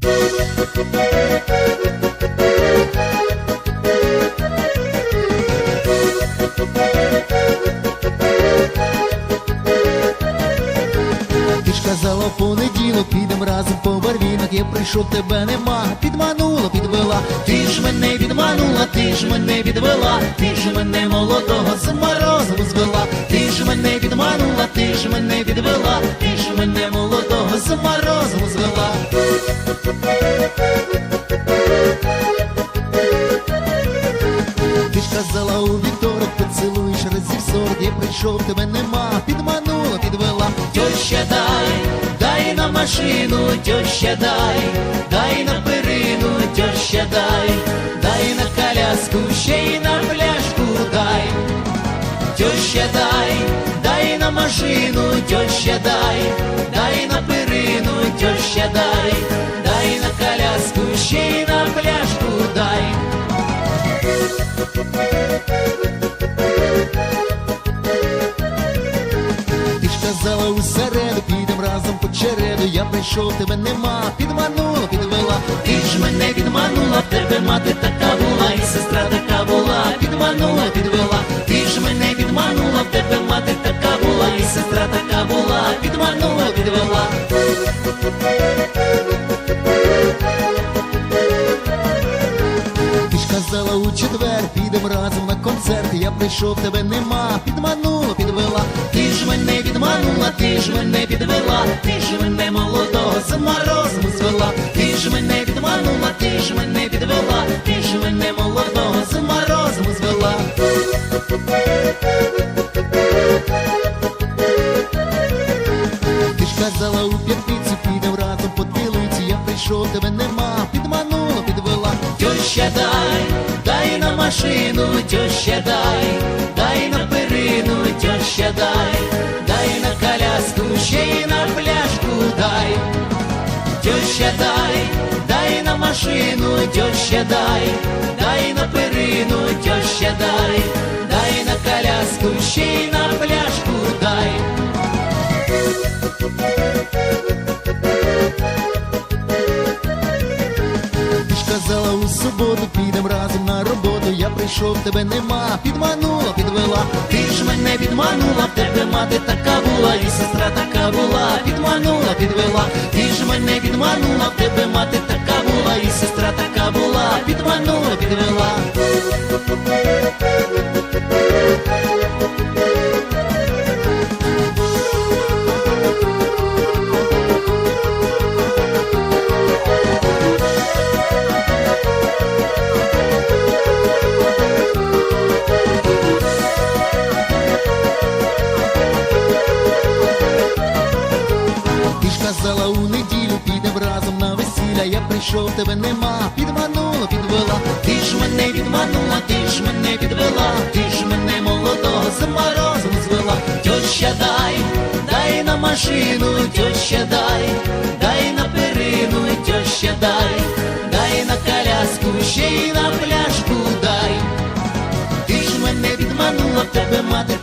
Ти ж казала в понеділок, підем разом по барвінок, я прийшов, тебе нема, підманула, підвела, ти ж мене підманула, ти ж мене підвела, ти ж мене молодого з морозом звела. Ти ж казала у вівторок, поцілуєш разів сорок, я прийшов, тебе нема, підманула, підвела. Тьоща дай, дай на машину, тьоща дай, дай на перину, тьоща дай, дай на коляску, ще й на пляшку дай. Тьоща дай, дай на машину, тьоща дай, тьоща дай, дай на коляску, ще на пляшку дай. Ти ж казала у середу, підем разом по череду, я прийшов, тебе нема, підманула, підвела, ти ж мене підманула, в тебе мати така була, і сестра така була, підманула, підвела, концерт. Я прийшов, тебе нема, підманула, підвела. Ти ж мене підманула, ти ж мене підвела, ти ж мене молодого з морозом звела. Ти ж мене підманула, ти ж мене підвела, ти ж мене молодого з морозом звела. Ти ж казала у п'ятницю, підем разом по ділиці, я прийшов, тебе нема, підманула, підвела. Тьоща дай, машину, тьоща дай, дай на перину, тьоща дай, дай на коляску, ще й на пляшку дай. Тьоща дай, дай на машину, тьоща дай, дай на перину, на роботу. Я прийшов, тебе нема, підманула, підвела. Ти ж мене підманула, в тебе мати така була, і сестра така була, підманула, підвела. Ти ж мене підманула, в тебе мати така була, і сестра така була, підманула, Ти у неділю, підем разом на весілля. Я прийшов, тебе нема, підманула, підвела. Ти ж мене підманула, ти ж мене підвела, ти ж мене молодого з морозом звела. Тьоща дай, дай на машину, тьоща дай, дай на перину, тьоща дай, дай на коляску, ще й на пляшку дай. Ти ж мене підманула, в тебе мати